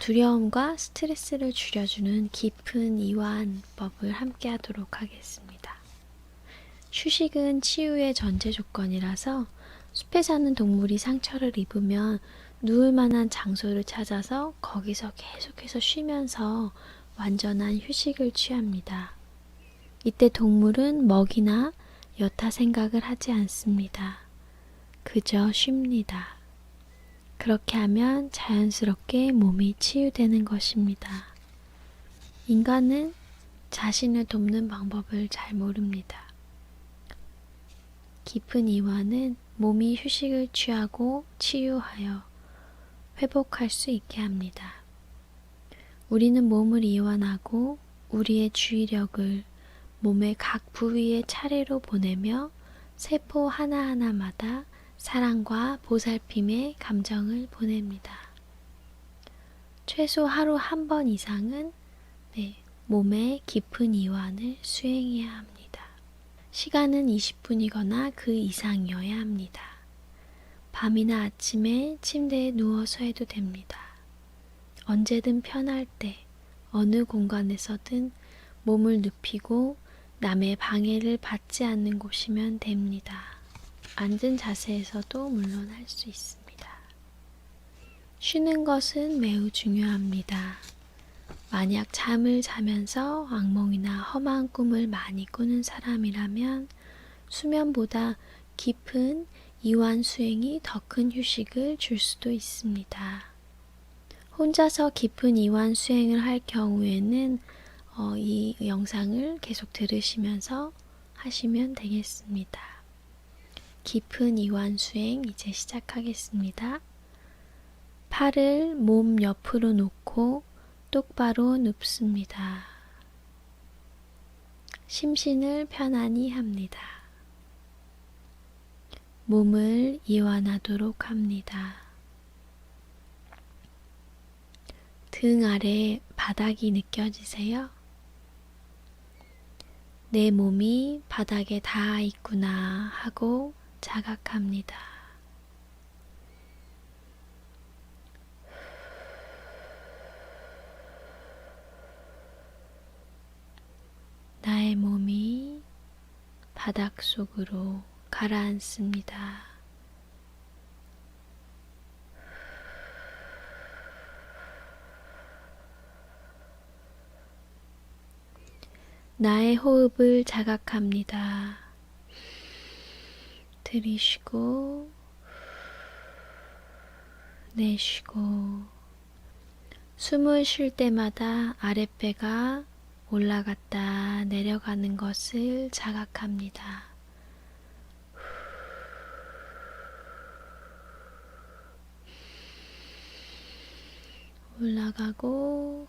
두려움과 스트레스를 줄여주는 깊은 이완법을 함께 하도록 하겠습니다. 휴식은 치유의 전제 조건이라서 숲에 사는 동물이 상처를 입으면 누울 만한 장소를 찾아서 거기서 계속해서 쉬면서 완전한 휴식을 취합니다. 이때 동물은 먹이나 여타 생각을 하지 않습니다. 그저 쉽니다. 그렇게 하면 자연스럽게 몸이 치유되는 것입니다. 인간은 자신을 돕는 방법을 잘 모릅니다. 깊은 이완은 몸이 휴식을 취하고 치유하여 회복할 수 있게 합니다. 우리는 몸을 이완하고 우리의 주의력을 몸의 각 부위에 차례로 보내며 세포 하나하나마다 사랑과 보살핌의 감정을 보냅니다. 최소 하루 한 번 이상은 네, 몸의 깊은 이완을 수행해야 합니다. 시간은 20분이거나 그 이상이어야 합니다. 밤이나 아침에 침대에 누워서 해도 됩니다. 언제든 편할 때, 어느 공간에서든 몸을 눕히고 남의 방해를 받지 않는 곳이면 됩니다. 앉은 자세에서도 물론 할 수 있습니다. 쉬는 것은 매우 중요합니다. 만약 잠을 자면서 악몽이나 험한 꿈을 많이 꾸는 사람이라면 수면보다 깊은 이완 수행이 더 큰 휴식을 줄 수도 있습니다. 혼자서 깊은 이완 수행을 할 경우에는 어, 이 영상을 계속 들으시면서 하시면 되겠습니다. 깊은 이완 수행 이제 시작하겠습니다. 팔을 몸 옆으로 놓고 똑바로 눕습니다. 심신을 편안히 합니다. 몸을 이완하도록 합니다. 등 아래 바닥이 느껴지세요? 내 몸이 바닥에 닿아 있구나 하고 자각합니다. 나의 몸이 바닥 속으로 가라앉습니다. 나의 호흡을 자각합니다. 들이쉬고, 내쉬고, 숨을 쉴 때마다 아랫배가 올라갔다 내려가는 것을 자각합니다. 올라가고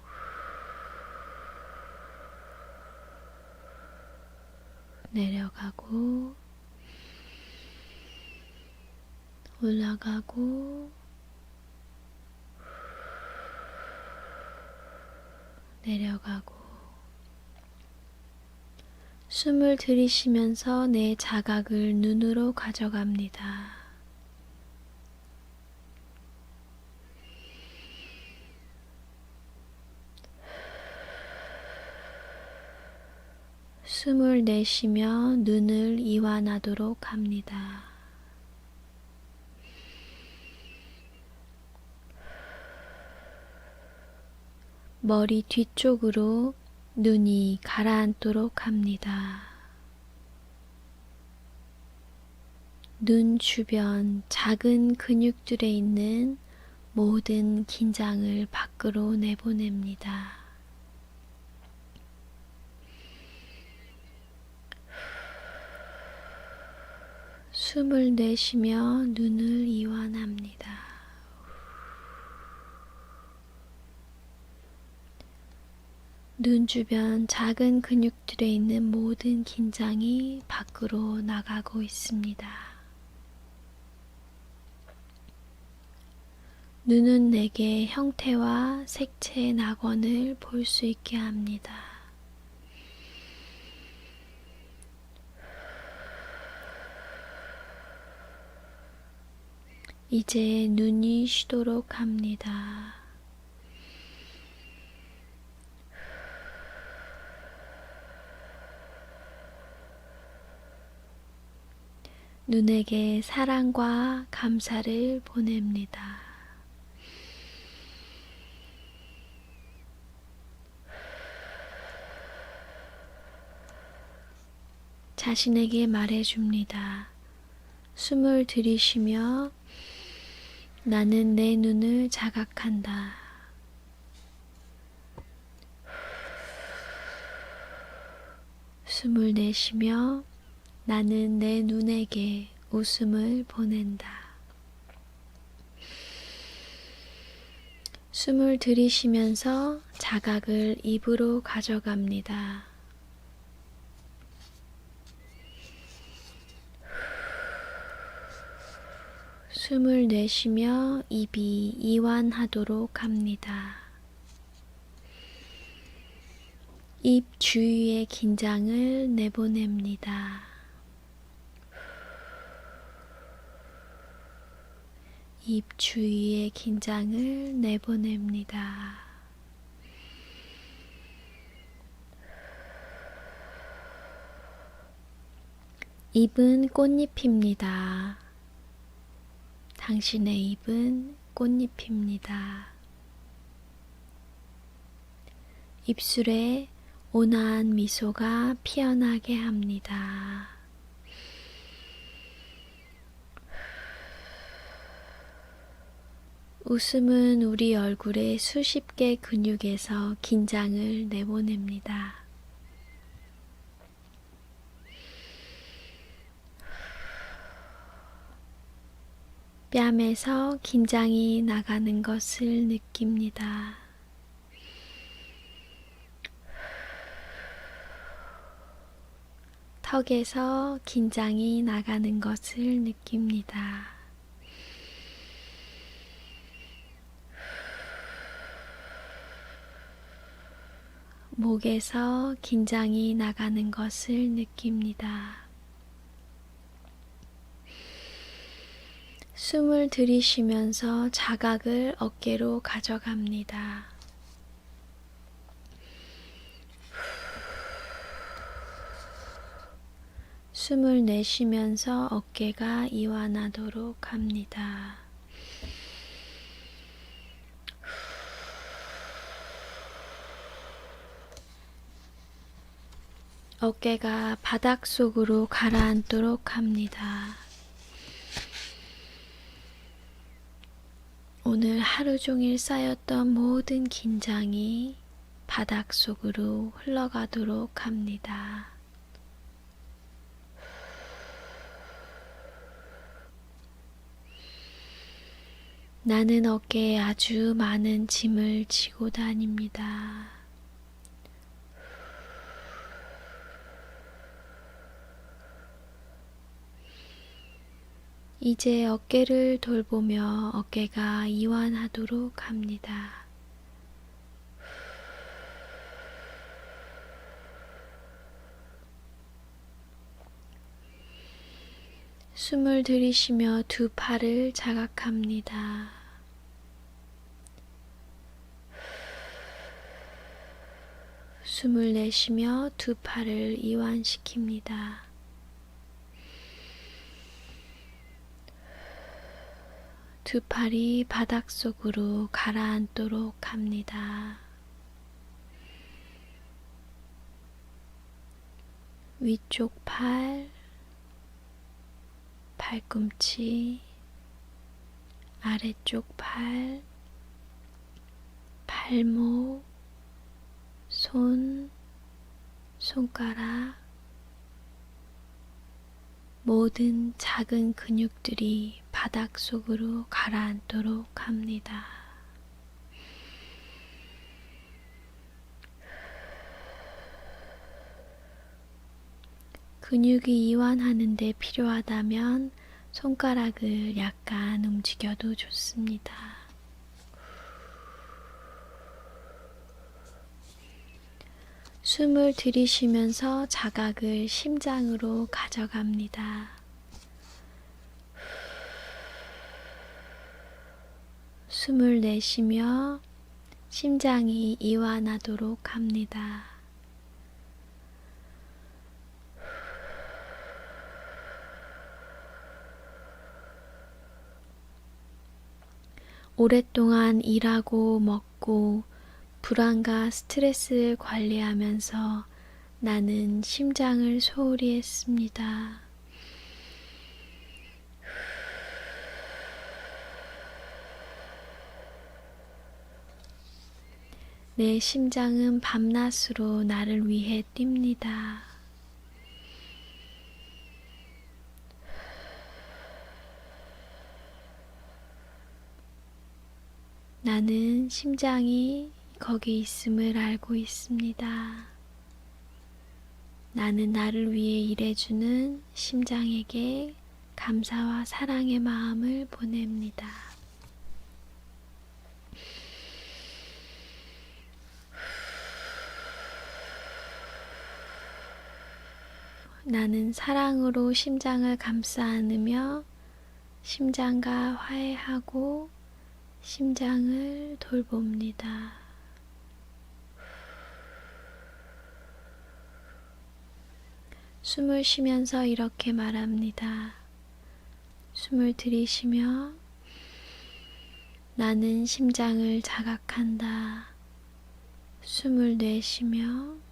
내려가고 올라가고 내려가고 숨을 들이쉬면서 내 자각을 눈으로 가져갑니다. 숨을 내쉬며 눈을 이완하도록 합니다. 머리 뒤쪽으로 눈이 가라앉도록 합니다. 눈 주변 작은 근육들에 있는 모든 긴장을 밖으로 내보냅니다. 숨을 내쉬며 눈을 이완합니다. 눈 주변 작은 근육들에 있는 모든 긴장이 밖으로 나가고 있습니다. 눈은 내게 형태와 색채의 낙원을 볼 수 있게 합니다. 이제 눈이 쉬도록 합니다. 눈에게 사랑과 감사를 보냅니다. 자신에게 말해줍니다. 숨을 들이쉬며 나는 내 눈을 자각한다. 숨을 내쉬며 나는 내 눈에게 웃음을 보낸다. 숨을 들이쉬면서 자각을 입으로 가져갑니다. 숨을 내쉬며 입이 이완하도록 합니다. 입 주위의 긴장을 내보냅니다. 입 주위의 긴장을 내보냅니다. 입은 꽃잎입니다. 당신의 입은 꽃잎입니다. 입술에 온화한 미소가 피어나게 합니다. 웃음은 우리 얼굴의 수십 개 근육에서 긴장을 내보냅니다. 뺨에서 긴장이 나가는 것을 느낍니다. 턱에서 긴장이 나가는 것을 느낍니다. 목에서 긴장이 나가는 것을 느낍니다. 숨을 들이쉬면서 자각을 어깨로 가져갑니다. 숨을 내쉬면서 어깨가 이완하도록 합니다. 어깨가 바닥 속으로 가라앉도록 합니다. 오늘 하루 종일 쌓였던 모든 긴장이 바닥 속으로 흘러가도록 합니다. 나는 어깨에 아주 많은 짐을 지고 다닙니다. 이제 어깨를 돌보며 어깨가 이완하도록 합니다. 숨을 들이쉬며 두 팔을 자각합니다. 숨을 내쉬며 두 팔을 이완시킵니다. 두 팔이 바닥 속으로 가라앉도록 합니다. 위쪽 팔, 팔꿈치, 아래쪽 팔, 팔목, 손, 손가락, 모든 작은 근육들이 바닥 속으로 가라앉도록 합니다. 근육이 이완하는데 필요하다면 손가락을 약간 움직여도 좋습니다. 숨을 들이쉬면서 자각을 심장으로 가져갑니다. 숨을 내쉬며 심장이 이완하도록 합니다. 오랫동안 일하고 먹고 불안과 스트레스를 관리하면서 나는 심장을 소홀히 했습니다. 내 심장은 밤낮으로 나를 위해 뜁니다. 나는 심장이 거기 있음을 알고 있습니다. 나는 나를 위해 일해주는 심장에게 감사와 사랑의 마음을 보냅니다. 나는 사랑으로 심장을 감싸 안으며 심장과 화해하고 심장을 돌봅니다. 숨을 쉬면서 이렇게 말합니다. 숨을 들이쉬며 나는 심장을 자각한다. 숨을 내쉬며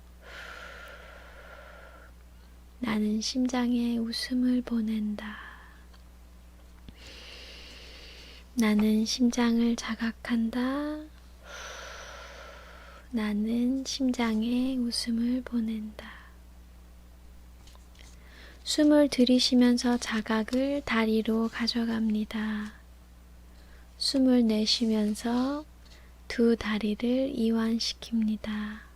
나는 심장에 웃음을 보낸다. 나는 심장을 자각한다. 나는 심장에 웃음을 보낸다. 숨을 들이쉬면서 자각을 다리로 가져갑니다. 숨을 내쉬면서 두 다리를 이완시킵니다.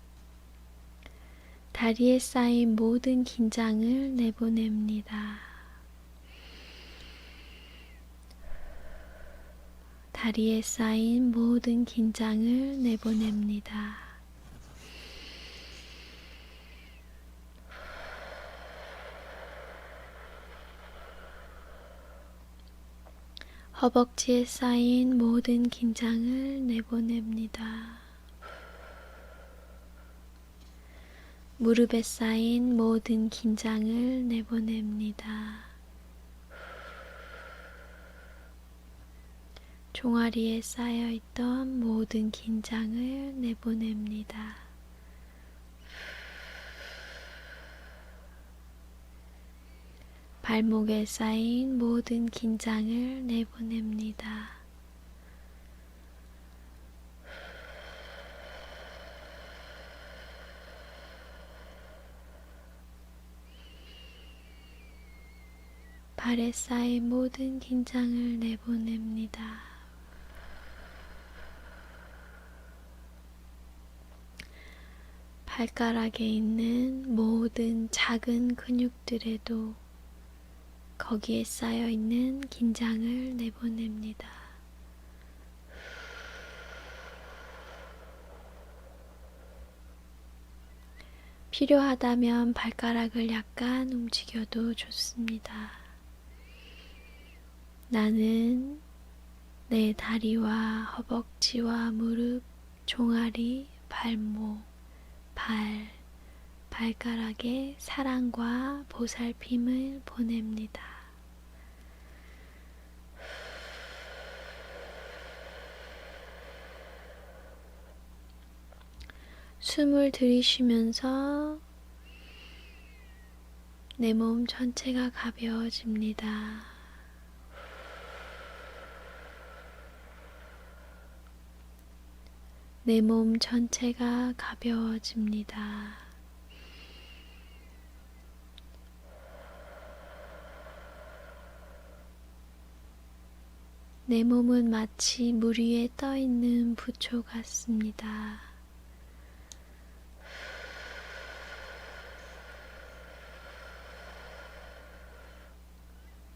다리에 쌓인 모든 긴장을 내보냅니다. 다리에 쌓인 모든 긴장을 내보냅니다. 허벅지에 쌓인 모든 긴장을 내보냅니다. 무릎에 쌓인 모든 긴장을 내보냅니다. 종아리에 쌓여 있던 모든 긴장을 내보냅니다. 발목에 쌓인 모든 긴장을 내보냅니다. 발에 쌓인 모든 긴장을 내보냅니다. 발가락에 있는 모든 작은 근육들에도 거기에 쌓여 있는 긴장을 내보냅니다. 필요하다면 발가락을 약간 움직여도 좋습니다. 나는 내 다리와 허벅지와 무릎, 종아리, 발목, 발, 발가락에 사랑과 보살핌을 보냅니다. 숨을 들이쉬면서 내 몸 전체가 가벼워집니다. 내 몸 전체가 가벼워집니다. 내 몸은 마치 물 위에 떠 있는 부초 같습니다.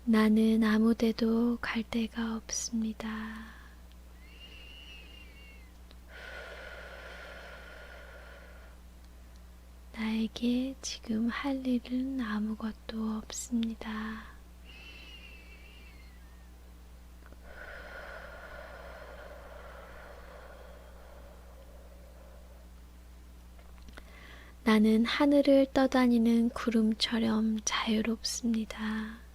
나는 아무데도 갈 데가 없습니다. 나에게 지금 할 일은 아무것도 없습니다. 나는 하늘을 떠다니는 구름처럼 자유롭습니다.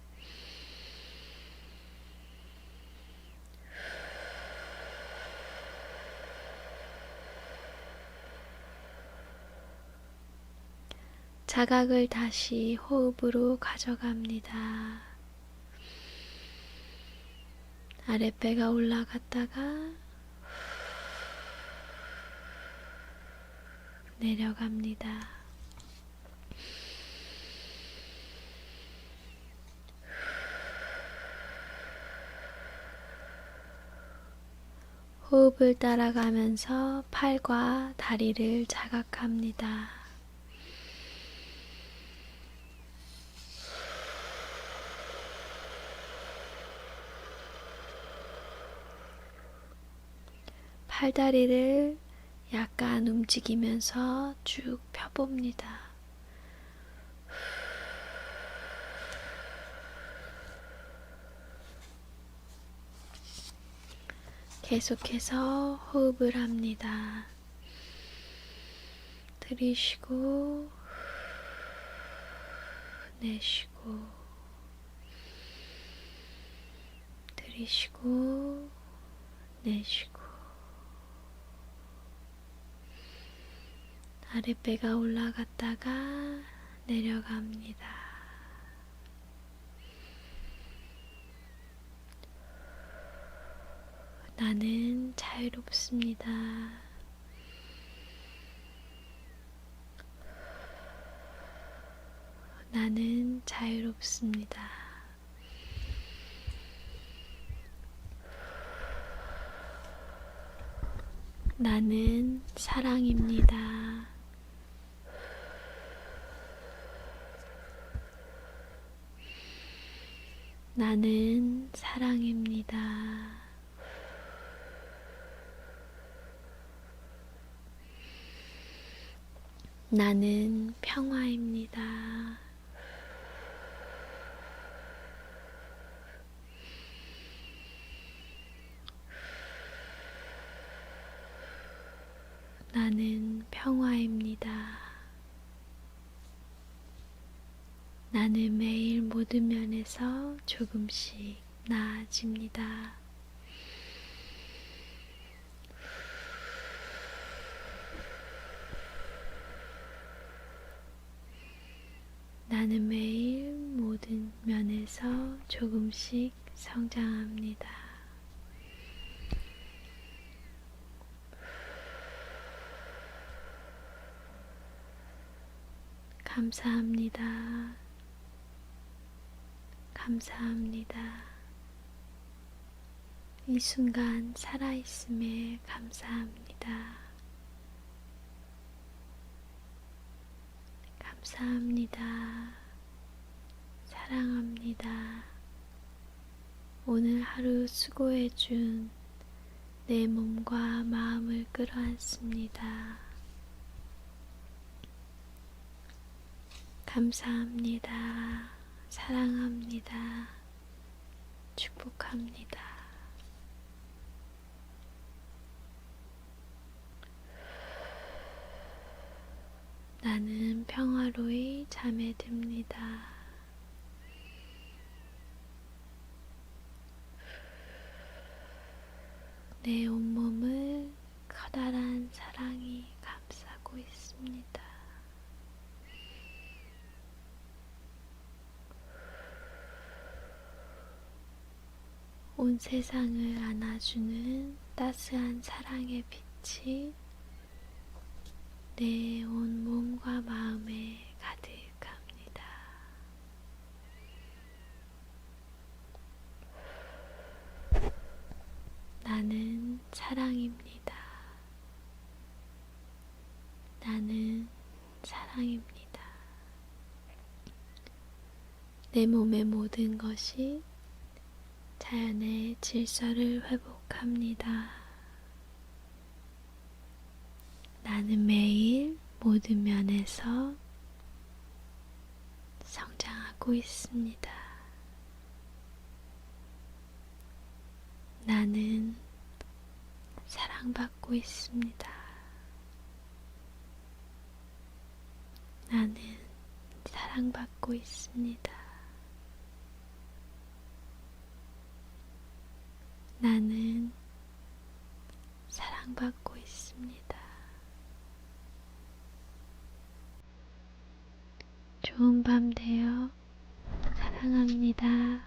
자각을 다시 호흡으로 가져갑니다. 아랫배가 올라갔다가 내려갑니다. 호흡을 따라가면서 팔과 다리를 자각합니다. 팔다리를 약간 움직이면서 쭉 펴봅니다. 계속해서 호흡을 합니다. 들이쉬고 내쉬고 들이쉬고 내쉬고 아랫배가 올라갔다가 내려갑니다. 나는 자유롭습니다. 나는 자유롭습니다. 나는 사랑입니다. 나는 사랑입니다. 나는 평화입니다. 나는 평화입니다. 나는 매일 모든 면에서 조금씩 나아집니다. 나는 매일 모든 면에서 조금씩 성장합니다. 감사합니다. 감사합니다. 이 순간 살아있음에 감사합니다. 감사합니다. 사랑합니다. 오늘 하루 수고해준 내 몸과 마음을 끌어안습니다. 감사합니다. 사랑합니다. 축복합니다. 나는 평화로이 잠에 듭니다. 내 온몸을 커다란 사랑이 감싸고 있습니다. 온 세상을 안아주는 따스한 사랑의 빛이 내 온 몸과 마음에 가득합니다. 나는 사랑입니다. 나는 사랑입니다. 내 몸의 모든 것이 자연의 질서를 회복합니다. 나는 매일 모든 면에서 성장하고 있습니다. 나는 사랑받고 있습니다. 나는 사랑받고 있습니다. 나는 사랑받고 있습니다. 좋은 밤 되요. 사랑합니다.